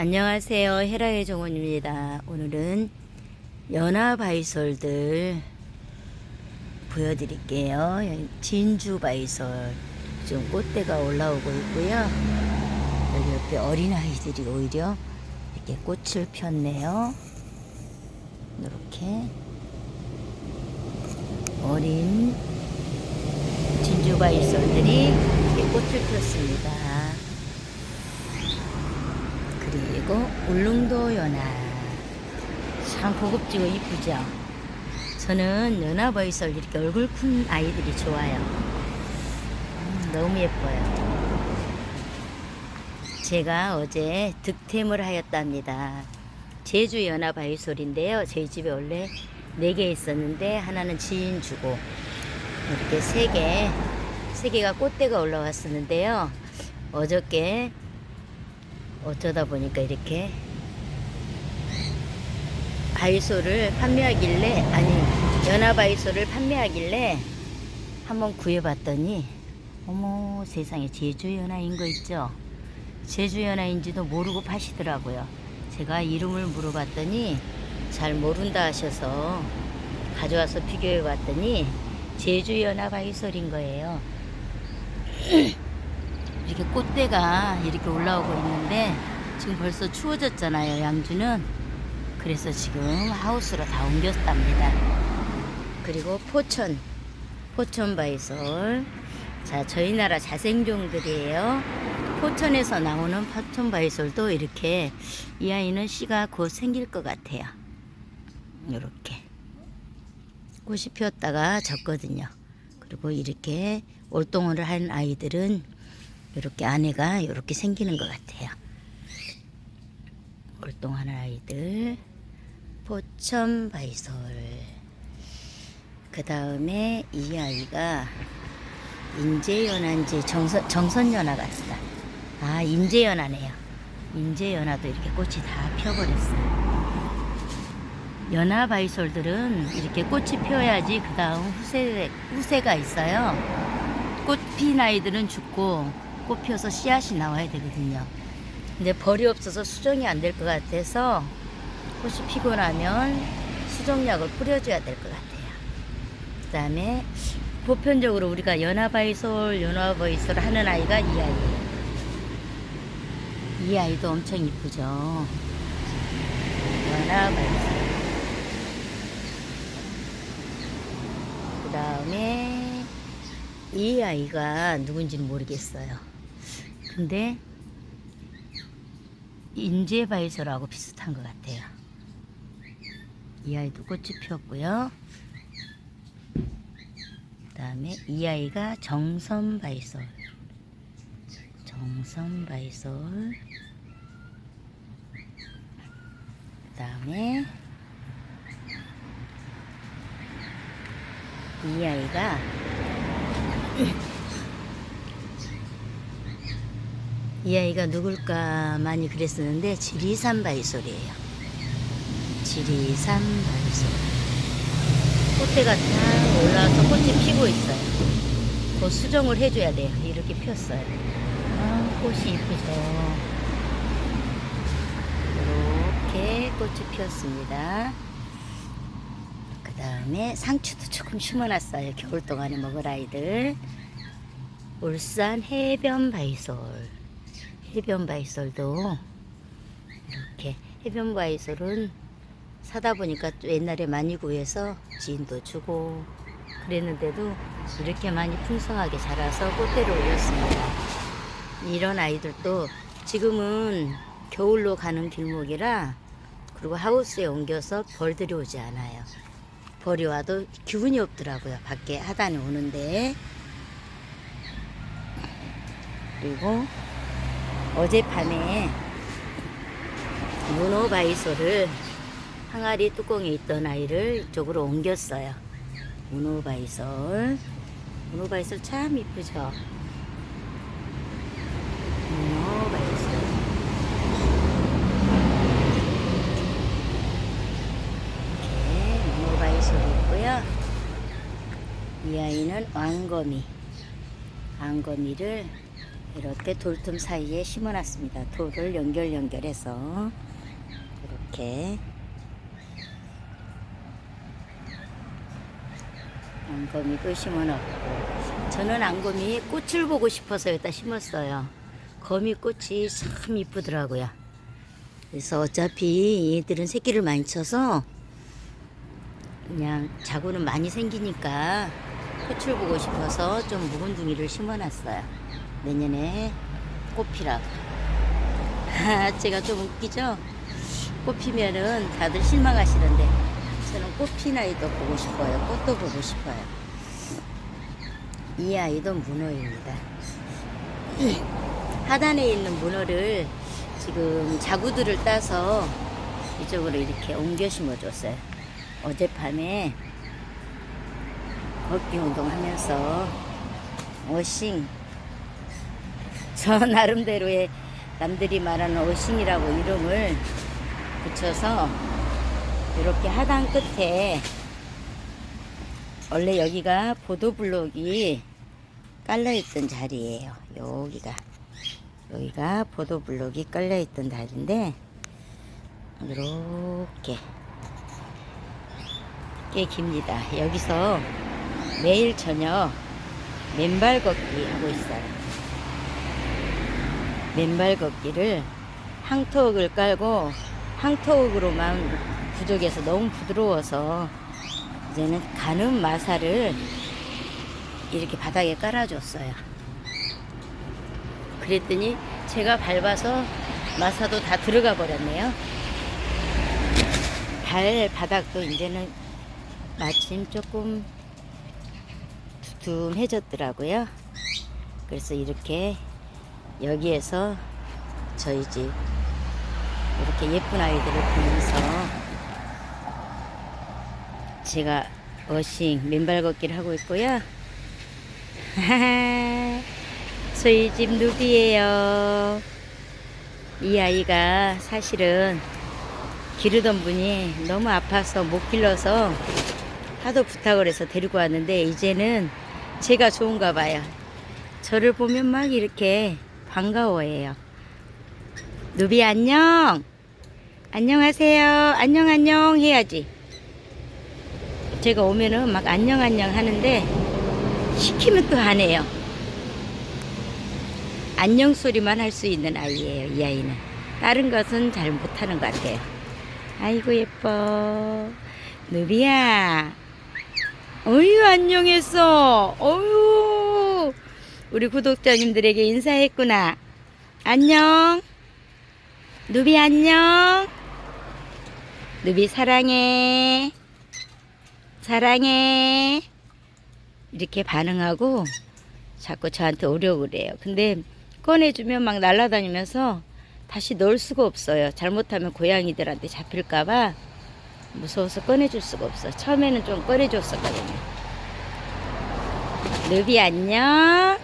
안녕하세요. 헤라의 정원입니다. 오늘은 연화 바이솔들 보여드릴게요. 여기 진주 바이솔 좀 꽃대가 올라오고 있고요. 여기 옆에 어린아이들이 오히려 이렇게 꽃을 폈네요. 이렇게 어린 진주 바이솔들이 이렇게 꽃을 폈습니다. 그리고 울릉도 연화 참 고급지고 이쁘죠? 저는 연화버이설 이렇게 얼굴 큰 아이들이 좋아요. 음, 너무 예뻐요. 제가 어제 득템을 하였답니다. 제주 연화바이솔인데요. 저희 집에 원래 4개 있었는데 하나는 지인 주고 이렇게 3개 3개가 꽃대가 올라왔었는데요. 어저께 어쩌다 보니까 이렇게 바이소를 판매하길래 아니 연화 바이소를 판매하길래 한번 구해봤더니 어머 세상에 제주 연화인 거 있죠? 제주 연화인지도 모르고 파시더라고요. 제가 이름을 물어봤더니 잘 모른다 하셔서 가져와서 비교해 봤더니 제주 연화 바이솔인 거예요 이렇게 꽃대가 이렇게 올라오고 있는데 지금 벌써 추워졌잖아요 양주는. 그래서 지금 하우스로 다 옮겼답니다. 그리고 포천 포천 바이솔. 자 저희 나라 자생종들이에요. 포천에서 나오는 포천 바이솔도 이렇게 이 아이는 씨가 곧 생길 것 같아요. 이렇게. 꽃이 피었다가 졌거든요. 그리고 이렇게 올동을 한 아이들은 이렇게 안에가 이렇게 생기는 것 같아요. 월동하는 아이들 포천 바이솔 그 다음에 이 아이가 인재연화인지 정선, 정선연화 같다. 아 인재연화네요. 인재연화도 이렇게 꽃이 다 펴버렸어요. 연화 바이솔들은 이렇게 꽃이 피어야지 그 다음 후세, 후세가 있어요. 꽃 핀 아이들은 죽고 꽃 피어서 씨앗이 나와야 되거든요. 근데 벌이 없어서 수정이 안 될 것 같아서 꽃이 피고 나면 수정약을 뿌려줘야 될 것 같아요. 그 다음에 보편적으로 우리가 연화바이솔, 연화바이솔 하는 아이가 이 아이예요. 이 아이도 엄청 이쁘죠. 연화바이솔. 그 다음에 이 아이가 누군지는 모르겠어요. 근데 인재바이솔하고 비슷한 것 같아요. 이 아이도 꽃이 피었고요. 그 다음에 이 아이가 정선바이솔. 정선바이솔. 그 다음에 이 아이가 이 아이가 누굴까 많이 그랬었는데 지리산 바이솔이에요. 지리산 바이솔. 꽃대가 딱 올라와서 꽃이 피고 있어요. 그 수정을 해줘야 돼요. 이렇게 폈어요. 아, 꽃이 이쁘죠. 이렇게 꽃이 피었습니다. 그 다음에 상추도 조금 심어놨어요. 겨울 동안에 먹을 아이들. 울산 해변 바이솔. 해변 바이솔도 이렇게 해변 바이솔은 사다 보니까 또 옛날에 많이 구해서 지인도 주고 그랬는데도 이렇게 많이 풍성하게 자라서 꽃대를 올렸습니다. 이런 아이들도 지금은 겨울로 가는 길목이라 그리고 하우스에 옮겨서 벌들이 오지 않아요. 벌이 와도 기운이 없더라고요. 밖에 하단에 오는데. 그리고 어젯밤에 문어바이소를 항아리 뚜껑에 있던 아이를 이쪽으로 옮겼어요. 문어바이솔. 문어바이솔 참 이쁘죠? 문어바이솔. 이렇게 문어바이솔이 있고요. 이 아이는 왕거미. 왕거미를 이렇게 돌틈 사이에 심어놨습니다. 돌을 연결 연결해서 이렇게 앙거미도 심어놨고 저는 앙거미 꽃을 보고 싶어서 여기다 심었어요. 거미꽃이 참 이쁘더라고요. 그래서 어차피 얘들은 새끼를 많이 쳐서 그냥 자구는 많이 생기니까 꽃을 보고 싶어서 좀 묵은둥이를 심어놨어요. 내년에 꽃 피라고. 제가 좀 웃기죠? 꽃 피면은 다들 실망하시던데 저는 꽃핀 아이도 보고 싶어요. 꽃도 보고 싶어요. 이 아이도 문어입니다. 하단에 있는 문어를 지금 자구들을 따서 이쪽으로 이렇게 옮겨 심어줬어요. 어젯밤에 걷기 운동하면서 어싱 저 나름대로의 남들이 말하는 어싱이라고 이름을 붙여서 이렇게 하단 끝에 원래 여기가 보도블록이 깔려있던 자리예요. 여기가 여기가 보도블록이 깔려있던 자리인데 이렇게 꽤 깁니다. 여기서 매일 저녁 맨발 걷기 하고 있어요. 맨발 걷기를 항토흙을 깔고 항토흙으로만 부족해서 너무 부드러워서 이제는 가는 마사를 이렇게 바닥에 깔아줬어요. 그랬더니 제가 밟아서 마사도 다 들어가 버렸네요. 발 바닥도 이제는 마침 조금 두툼해졌더라고요. 그래서 이렇게 여기에서 저희 집 이렇게 예쁜 아이들을 보면서 제가 어싱 맨발 걷기를 하고 있고요. 저희 집 누비예요. 이 아이가 사실은 기르던 분이 너무 아파서 못 길러서 하도 부탁을 해서 데리고 왔는데 이제는 제가 좋은가 봐요. 저를 보면 막 이렇게 반가워해요. 누비 안녕. 안녕하세요. 안녕 안녕 해야지. 제가 오면은 막 안녕 안녕 하는데 시키면 또 안 해요. 안녕 소리만 할 수 있는 아이예요. 이 아이는. 다른 것은 잘 못하는 것 같아요. 아이고 예뻐. 누비야. 어유 안녕했어. 어유. 우리 구독자님들에게 인사했구나. 안녕. 누비 안녕. 누비 사랑해. 사랑해. 이렇게 반응하고 자꾸 저한테 오려고 그래요. 근데 꺼내주면 막 날아다니면서 다시 넣을 수가 없어요. 잘못하면 고양이들한테 잡힐까봐 무서워서 꺼내줄 수가 없어. 처음에는 좀 꺼내줬었거든요. 누비 안녕.